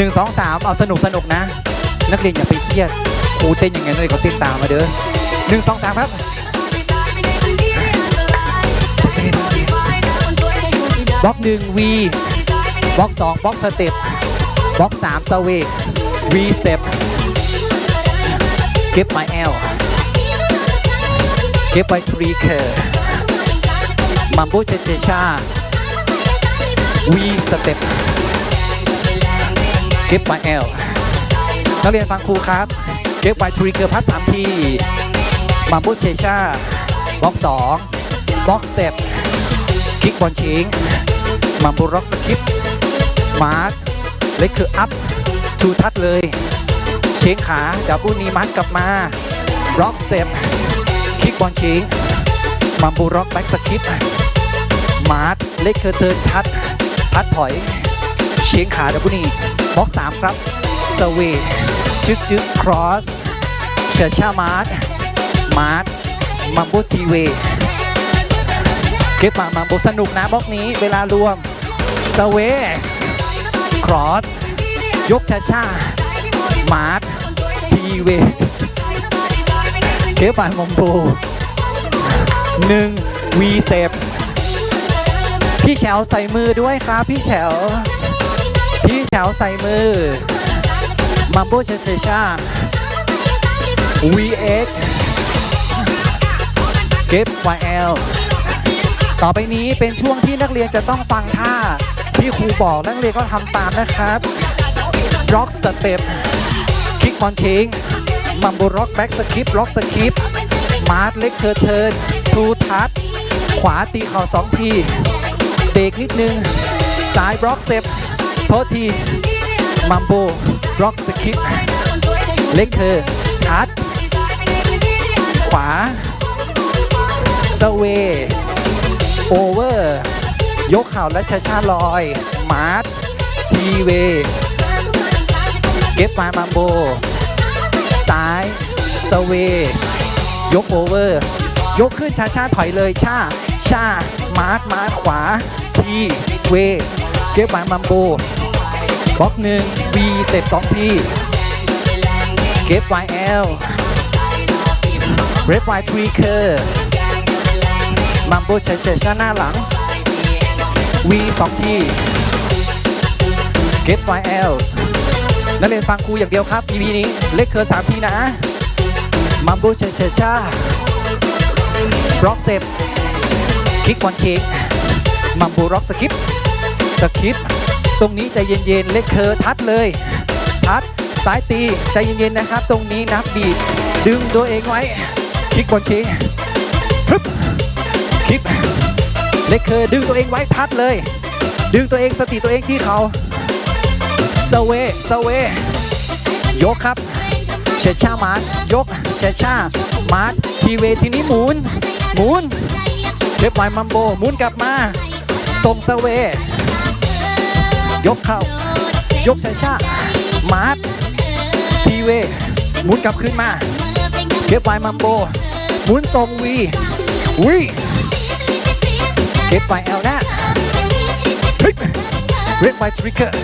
หนึ่งสองสามเอาสนุกสนุกนะ นักเรียนอย่าไปเครียดครูเต้นยังไงนักเรียนเขาเต้นตามมาเด้อหนึ่งสองสามครับบล็อกหนึ่ง V บล็อกสองบล็อกสเต็ปบล็อกสามสเว V สเต็ปเก็บไมเอลเก็บไว้ทรีเคอร์มัมบูเชเชชา V สเต็ป เก็บไมเอลนักเรียนฟังครูครับ เก็บไว้ทรีเคอร์พัดสามทีมัมบูเชชาบล็อกสองบล็อกสเต็ปคลิกบอลชิงมัมบูร็อกสคริปมาร์คเล็กคืออัพชูทัดเลยเชงขาดับบูนีมัดกลับมาร็อกเซปคลิกบอลชิงมัมบูร็อกแบ็กสคริปมาร์คเล็กคือเทิร์นทัดทัดถอย เชงขาดับบูนีบล็อกสามครับสเวจึ๊กจึ๊กครอสเชอร์ชามาร์คมาร์คมัมบูทีเวเก็บมามาบสนุกนะบล็อกนี้เวลารวมสเวครอสยกชาชามาร์ททีเวเก็บไปมอมโบหนึ่งวีเซฟพี่แฉวใส่มือด้วยครับพี่แฉว พี่แฉวใส่มือมัมโบชาชชา VX เก็บ YL ต่อไปนี้เป็นช่วงที่นักเรียนจะต้องฟังท่า ที่ครูบอกนักเรียนก็ทำตามนะครับ Rock Step คิกบอลเชงมัมบูร็อกแบ็กสคิปร็อกสคิปมาร์ทเล็กเทอร์เทิร์นทูทัชขวาตีเข่าสองทีเบรกนิดนึงซ้ายบล็อกเซป โทษทีมัมโบร็อกสคิปเล็กเทอร์ทัชขวาสเวโอเวอร์ ยกเข่าและช้าชาลอย มาร์ททีเว เก็บมามัมโบ ซ้ายสเว ยกโอเวอร์ ยกขึ้นช้าชาถอยเลยชาชามาร์ทมาร์ทขวาทีเว เก็บมามัมโบ บล็อกหนึ่งวีเสร็จสองทีเก็บไวเอลเรฟไวทรีเคอร์มัมโบเฉยๆชาหน้าหลังวีสองทีเก็บไวเอลนักเรียนฟังครูอย่างเดียวครับ EP นี้ เล็กเคอร์สามทีนะ มัมโบเฉยๆชาบล็อกเซปคลิกบอลเชงมัมโบร็อกสกิปสกิป ตรงนี้ใจเย็นๆ เล็กเคอร์ทัดเลย ทัดซ้ายตีใจเย็นๆนะครับ ตรงนี้นับบีดดึงตัวเองไว้คลิกบอลเชงฮึบคลิปเล็กเคอดึงตัวเองไว้ทัดเลย ดึงตัวเองสติตัวเองที่เขาสเวสเวยกครับเชช่ามาร์ทยกเชช่ามาร์ททีเวทีนี้หมุน หมุนเล็บไวมัมโบหมุนกลับมาส่งสเว ยกเข้ายกเชชามาร์ททีเวหมุนกลับขึ้นมา เก็บไวมัมโบหมุนส่งวีวีเก็บไปแอลหน้าเฮ้ยเรดไวทริกเกอร์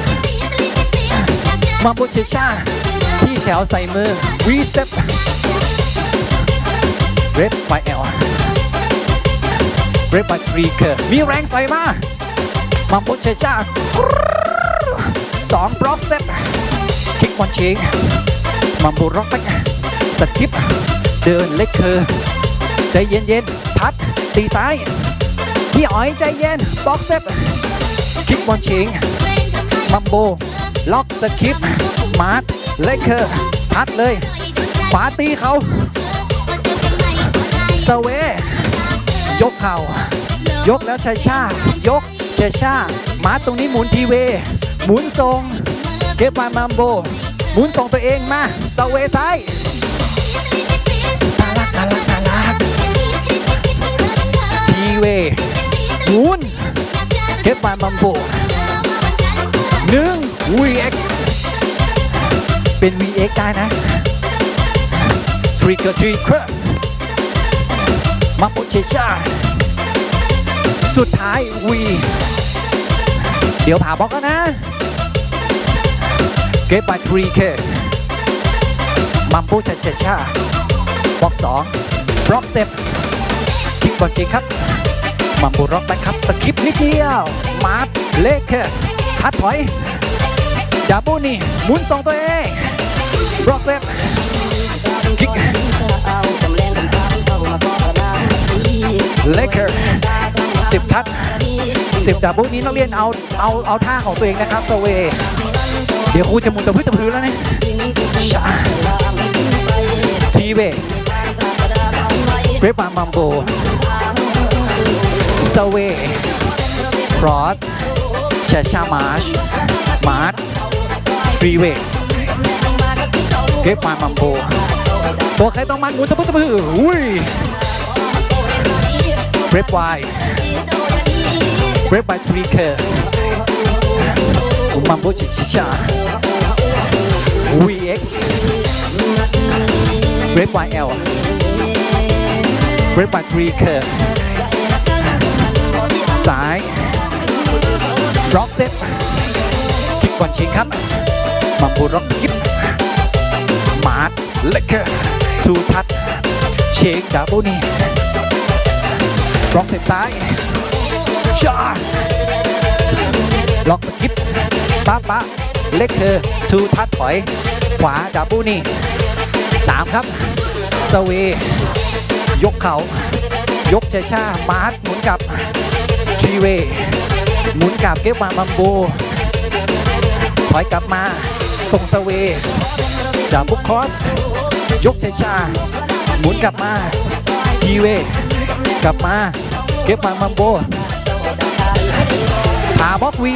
มาบุเชชาพี่แฉวใส่มือวีเซปเรดไวแอลเรดไวทริกเกอร์มีแรงใส่มามาบุเชชา สองบล็อกเซปคิกบอลชิงมาบุร็อกแบกสกิป เดินเล็กเคอร์ใจเย็นๆ พัด ตีซ้าย พี่อ๋อยใจเย็นบ็อกเซฟคิกบอลชิงมัมโบ ล็อกสคริป มาร์ทเลคเคอร์ทัดเลยขวาตีเขาสเวยกเข่ายกแล้วชาชายกชาชามาร์ทตรงนี้หมุนทีเว หมุนทรงเก็บมามัมโบ หมุนส่งตัวเองมาสเวซ้ายตาลักตาลักตาลักทีเวหมุนเก็บมามัมโบหนึ่ง VX เป็น VX ได้นะ Trigger Trigger มัมโบเชชาสุดท้าย V เดี๋ยวผ่าบล็อกแล้วนะ เก็บมา 3K มัมโบชาชาชาบล็อกสองบล็อกสเต็ปคิกบอลจริงครับ มัมโบร็อกแบ็คครับสกิปนิดเดียว มาร์ทเลคทัดถอยดับเบิลนี่หมุนสองตัวเองบล็อกสเต็ปคิกเลขแค่สิบทัด สิบดับเบิลนี้นักเรียนเอาเอาเอาท่าของตัวเองนะครับสเวเดี๋ยวครูจะมุนตะพื้นตะพื้นแล้วเนี่ยทีเวเกรปมามัมโบสเวครอสชาชามาร์ชมาร์ทฟรีเวเก็บมามัมโบตัวใครต้องมันหมุนตะพื้นตะพื้นอุ้ยเรปไว เรปไวทรีเคอร์มัมโบชิชิชา VX เรปไวเอลเรปไวทรีเคอร์ซ้ายร็อกเซ็ตคิกก่อนชิงครับมัมบูร็อกกิปมาร์ทเลคเกอร์ทูทัชเชคดับเบิลนี่ร็อกเซ็ตซ้าย ชาล็อกสกิปป้าป้าเลคเกอทูทัชถอย ขวาดับบิลนี่สามครับสเวย์ยกเขา ยกเชชามาร์ทหมุนกลับทีเวย์หมุนกลับเก็บมาบัมโบ ถอยกลับมา ส่งสเวย์ดับบุกคอส ยกเชชาหมุนกลับมาทีเวย์กลับมา เก็บมาบัมโบ พาบล็อกวี